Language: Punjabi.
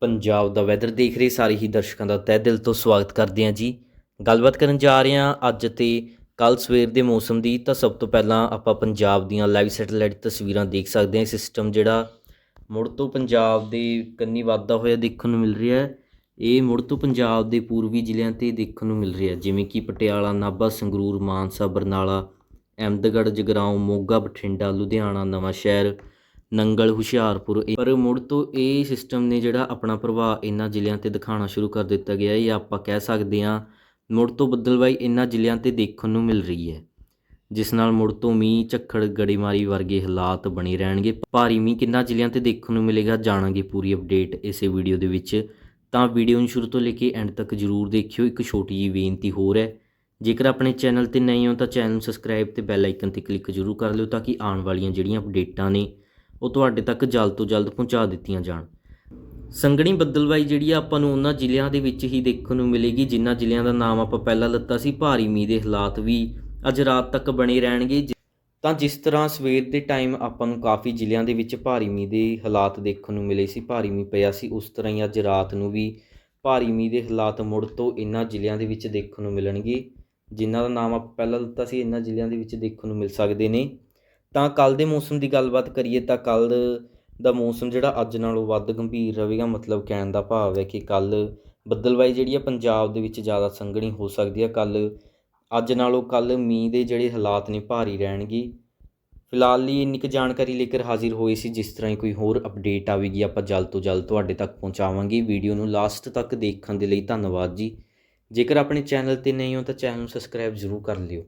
ਪੰਜਾਬ ਦਾ ਵੈਦਰ ਦੇਖ ਰਹੇ ਸਾਰੇ ਹੀ ਦਰਸ਼ਕਾਂ ਦਾ ਤਹਿ ਦਿਲ ਤੋਂ ਸਵਾਗਤ ਕਰਦੇ ਹਾਂ ਜੀ। ਗੱਲਬਾਤ ਕਰਨ ਜਾ ਰਹੇ ਹਾਂ ਅੱਜ ਤੇ ਕੱਲ ਸਵੇਰ ਦੇ ਮੌਸਮ ਦੀ। ਤਾਂ ਸਭ ਤੋਂ ਪਹਿਲਾਂ ਆਪਾਂ ਪੰਜਾਬ ਦੀਆਂ ਲਾਈਵ ਸੈਟੇਲਾਈਟ ਤਸਵੀਰਾਂ ਦੇਖ ਸਕਦੇ ਹਾਂ। ਸਿਸਟਮ ਜਿਹੜਾ ਮੁੜ ਤੋਂ ਪੰਜਾਬ ਦੇ ਕੰਨੀ ਵਾਧਾ ਹੋਇਆ ਦੇਖਣ ਨੂੰ ਮਿਲ ਰਿਹਾ ਹੈ। ਇਹ ਮੁੜ ਤੋਂ ਪੰਜਾਬ ਦੇ ਪੂਰਬੀ ਜ਼ਿਲ੍ਹਿਆਂ ਤੇ ਦੇਖਣ ਨੂੰ ਮਿਲ ਰਿਹਾ ਜਿਵੇਂ ਕਿ ਪਟਿਆਲਾ, ਨਾਭਾ, ਸੰਗਰੂਰ, ਮਾਨਸਾ, ਬਰਨਾਲਾ, ਅਹਿਮਦਗੜ੍ਹ, ਜਗਰਾਉਂ, ਮੋਗਾ, ਬਠਿੰਡਾ, ਲੁਧਿਆਣਾ ਨਵਾਂ ਸ਼ਹਿਰ ਨੰਗਲ, ਹੁਸ਼ਿਆਰਪੁਰ। ਇਹ- ਪਰ ਮੁੜ ਤੋਂ ਇਹ ਸਿਸਟਮ ਨੇ ਜਿਹੜਾ ਆਪਣਾ ਪ੍ਰਭਾਵ ਇਹਨਾਂ ਜ਼ਿਲ੍ਹਿਆਂ ਤੇ ਦਿਖਾਉਣਾ ਸ਼ੁਰੂ ਕਰ ਦਿੱਤਾ ਗਿਆ ਹੈ, ਇਹ ਆਪਾਂ ਕਹਿ ਸਕਦੇ ਹਾਂ, ਮੁੜ ਤੋਂ ਬੱਦਲਬਾਈ ਇਹਨਾਂ ਜ਼ਿਲ੍ਹਿਆਂ ਤੇ ਦੇਖਣ ਨੂੰ ਮਿਲ ਰਹੀ ਹੈ। ਜਿਸ ਨਾਲ ਮੁੜ ਤੋਂ ਮੀਂਹ, ਝੱਖੜ ਗੜੇਮਾਰੀ ਵਰਗੇ ਹਾਲਾਤ ਬਣੇ ਰਹਿਣਗੇ। ਭਾਰੀ ਮੀਂਹ ਕਿੰਨਾ ਜ਼ਿਲ੍ਹਿਆਂ ਤੇ ਦੇਖਣ ਨੂੰ ਮਿਲੇਗਾ, ਜਾਣਾਂਗੇ ਪੂਰੀ ਅਪਡੇਟ ਇਸੇ ਵੀਡੀਓ ਦੇ ਵਿੱਚ। ਤਾਂ ਵੀਡੀਓ ਨੂੰ ਸ਼ੁਰੂ ਤੋਂ ਲੈ ਕੇ ਐਂਡ ਤੱਕ ਜਰੂਰ ਦੇਖਿਓ, ਇੱਕ ਛੋਟੀ ਜਿਹੀ ਬੇਨਤੀ ਹੋਰ ਹੈ। ਜੇਕਰ ਆਪਣੇ ਚੈਨਲ ਤੇ ਨਹੀਂ ਹੋ ਤਾਂ ਚੈਨਲ ਨੂੰ ਸਬਸਕ੍ਰਾਈਬ ਤੇ ਬੈਲ ਆਈਕਨ ਤੇ ਕਲਿੱਕ ਜ਼ਰੂਰ ਕਰ ਲਿਓ ਤਾਂ ਕਿ ਆਉਣ ਵਾਲੀਆਂ ਜਿਹੜੀਆਂ ਅਪਡੇਟਾਂ ਨੇ ਉਹ ਤੁਹਾਡੇ ਤੱਕ ਜਲਦ ਤੋਂ ਜਲਦ ਪਹੁੰਚਾ ਦਿੱਤੀਆਂ ਜਾਣ। ਸੰਘਣੀ ਬੱਦਲਬਾਈ ਜਿਹੜੀ ਆ ਆਪਾਂ ਨੂੰ ਉਹਨਾਂ ਜ਼ਿਲ੍ਹਿਆਂ ਦੇ ਵਿੱਚ ਹੀ ਦੇਖਣ ਨੂੰ ਮਿਲੇਗੀ, ਜਿਨ੍ਹਾਂ ਜ਼ਿਲ੍ਹਿਆਂ ਦਾ ਨਾਮ ਆਪਾਂ ਪਹਿਲਾਂ ਲੱਤਾ ਸੀ, ਭਾਰੀ ਮੀਂਹ ਦੇ ਹਾਲਾਤ ਵੀ ਅੱਜ ਰਾਤ ਤੱਕ ਬਣੇ ਰਹਿਣਗੇ। ਜਿ- ਤਾਂ ਜਿਸ ਤਰ੍ਹਾਂ ਸਵੇਰ ਦੇ ਟਾਈਮ ਆਪਾਂ ਨੂੰ ਕਾਫੀ ਜ਼ਿਲ੍ਹਿਆਂ ਦੇ ਵਿੱਚ ਭਾਰੀ ਮੀਂਹ ਦੇ ਹਾਲਾਤ ਦੇਖਣ ਨੂੰ ਮਿਲੇ ਸੀ, ਭਾਰੀ ਮੀਂਹ ਪਿਆ ਸੀ, ਉਸ ਤਰ੍ਹਾਂ ਹੀ ਅੱਜ ਰਾਤ ਨੂੰ ਵੀ ਭਾਰੀ ਮੀਂਹ ਦੇ ਹਾਲਾਤ ਮੁੜ ਤੋਂ ਇਹਨਾਂ ਜ਼ਿਲ੍ਹਿਆਂ ਦੇ ਵਿੱਚ ਦੇਖਣ ਨੂੰ ਮਿਲਣਗੇ, ਜਿਨ੍ਹਾਂ ਦਾ ਨਾਮ ਆਪਾਂ ਪਹਿਲਾਂ ਲਿੱਤਾ ਸੀ, ਇਹਨਾਂ ਜ਼ਿਲ੍ਹਿਆਂ ਦੇ ਵਿੱਚ ਦੇਖਣ ਨੂੰ ਮਿਲ ਸਕਦੇ ਨੇ। ਤਾਂ ਕੱਲ੍ਹ ਦੇ ਮੌਸਮ ਦੀ ਗੱਲਬਾਤ ਕਰੀਏ ਤਾਂ ਕੱਲ੍ਹ ਦਾ ਮੌਸਮ ਜਿਹੜਾ ਅੱਜ ਨਾਲੋਂ ਵੱਧ ਗੰਭੀਰ ਰਹੇਗਾ, ਮਤਲਬ ਕਹਿਣ ਦਾ ਭਾਵ ਹੈ ਕਿ ਕੱਲ੍ਹ ਬੱਦਲਬਾਈ ਜਿਹੜੀ ਆ ਪੰਜਾਬ ਦੇ ਵਿੱਚ ਜ਼ਿਆਦਾ ਸੰਘਣੀ ਹੋ ਸਕਦੀ ਹੈ ਕੱਲ੍ਹ, ਅੱਜ ਨਾਲੋਂ ਕੱਲ੍ਹ ਮੀਂਹ ਦੇ ਜਿਹੜੇ ਹਾਲਾਤ ਨੇ ਭਾਰੀ ਰਹਿਣਗੇ। ਫਿਲਹਾਲ ਲਈ ਇੰਨੀ ਕੁ ਜਾਣਕਾਰੀ ਲੈ ਕੇ ਹਾਜ਼ਰ ਹੋਏ ਸੀ, ਜਿਸ ਤਰ੍ਹਾਂ ਹੀ ਕੋਈ ਹੋਰ ਅਪਡੇਟ ਆਵੇਗੀ, ਆਪਾਂ ਜਲਦ ਤੋਂ ਜਲਦ ਤੁਹਾਡੇ ਤੱਕ ਪਹੁੰਚਾਵਾਂਗੇ। ਵੀਡੀਓ ਨੂੰ ਲਾਸਟ ਤੱਕ ਦੇਖਣ ਦੇ ਲਈ ਧੰਨਵਾਦ ਜੀ। ਜੇਕਰ ਆਪਣੇ ਚੈਨਲ ਤੇ ਨਹੀਂ ਹੋ ਤਾਂ ਚੈਨਲ ਨੂੰ ਸਬਸਕ੍ਰਾਈਬ ਜ਼ਰੂਰ ਕਰ ਲਿਓ।